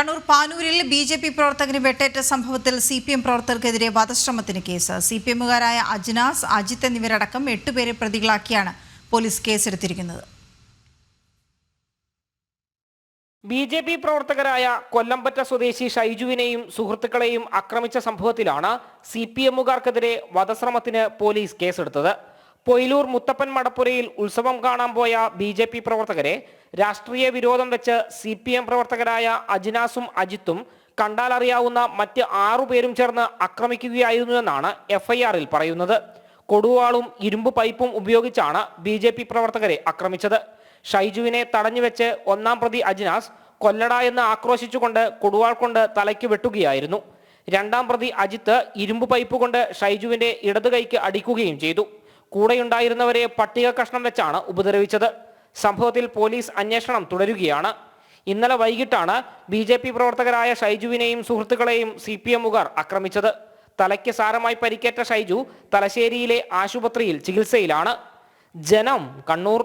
കണ്ണൂർ പാനൂരിൽ B J P പ്രവർത്തകന് വെട്ടേറ്റ സംഭവത്തിൽ സി പി എം പ്രവർത്തകർക്കെതിരെ വധശ്രമത്തിന് കേസ്. സി പി എമ്മുകാരായ അജ്നാസ് അജിത്ത് എന്നിവരടക്കം എട്ടുപേരെ പ്രതികളാക്കിയാണ് പോലീസ് കേസെടുത്തിരിക്കുന്നത്. ബി ജെ പി പ്രവർത്തകരായ കൊല്ലമ്പറ്റ സ്വദേശി ഷൈജുവിനെയും സുഹൃത്തുക്കളെയും ആക്രമിച്ച സംഭവത്തിലാണ് സി പി എമ്മുകാർക്കെതിരെ വധശ്രമത്തിന് പോലീസ് കേസെടുത്തത്. പൊയിലൂർ മുത്തപ്പൻ മടപ്പുരയിൽ ഉത്സവം കാണാൻ പോയ ബി ജെ പി പ്രവർത്തകരെ രാഷ്ട്രീയ വിരോധം വെച്ച് സി പി എം പ്രവർത്തകരായ അജിനാസും അജിത്തും കണ്ടാലറിയാവുന്ന മറ്റ് ആറുപേരും ചേർന്ന് ആക്രമിക്കുകയായിരുന്നുവെന്നാണ് എഫ്ഐആറിൽ പറയുന്നത്. കൊടുവാളും ഇരുമ്പ് പൈപ്പും ഉപയോഗിച്ചാണ് ബി ജെ പി പ്രവർത്തകരെ ആക്രമിച്ചത്. ഷൈജുവിനെ തടഞ്ഞുവെച്ച് ഒന്നാം പ്രതി അജിനാസ് കൊല്ലട എന്ന് ആക്രോശിച്ചുകൊണ്ട് കൊടുവാൾ കൊണ്ട് തലയ്ക്ക് വെട്ടുകയായിരുന്നു. രണ്ടാം പ്രതി അജിത്ത് ഇരുമ്പ് പൈപ്പ് കൊണ്ട് ഷൈജുവിന്റെ ഇടത് കൈക്ക് അടിക്കുകയും ചെയ്തു. കൂടെയുണ്ടായിരുന്നവരെ പട്ടിക കഷ്ണം വെച്ചാണ് ഉപദ്രവിച്ചത്. സംഭവത്തിൽ പോലീസ് അന്വേഷണം തുടരുകയാണ്. ഇന്നലെ വൈകിട്ടാണ് ബി ജെ പി പ്രവർത്തകരായ ഷൈജുവിനെയും സുഹൃത്തുക്കളെയും സി പി എമ്മുകാർ ആക്രമിച്ചത്. തലയ്ക്ക് സാരമായി പരിക്കേറ്റ ഷൈജു തലശ്ശേരിയിലെ ആശുപത്രിയിൽ ചികിത്സയിലാണ്. ജനം കണ്ണൂർ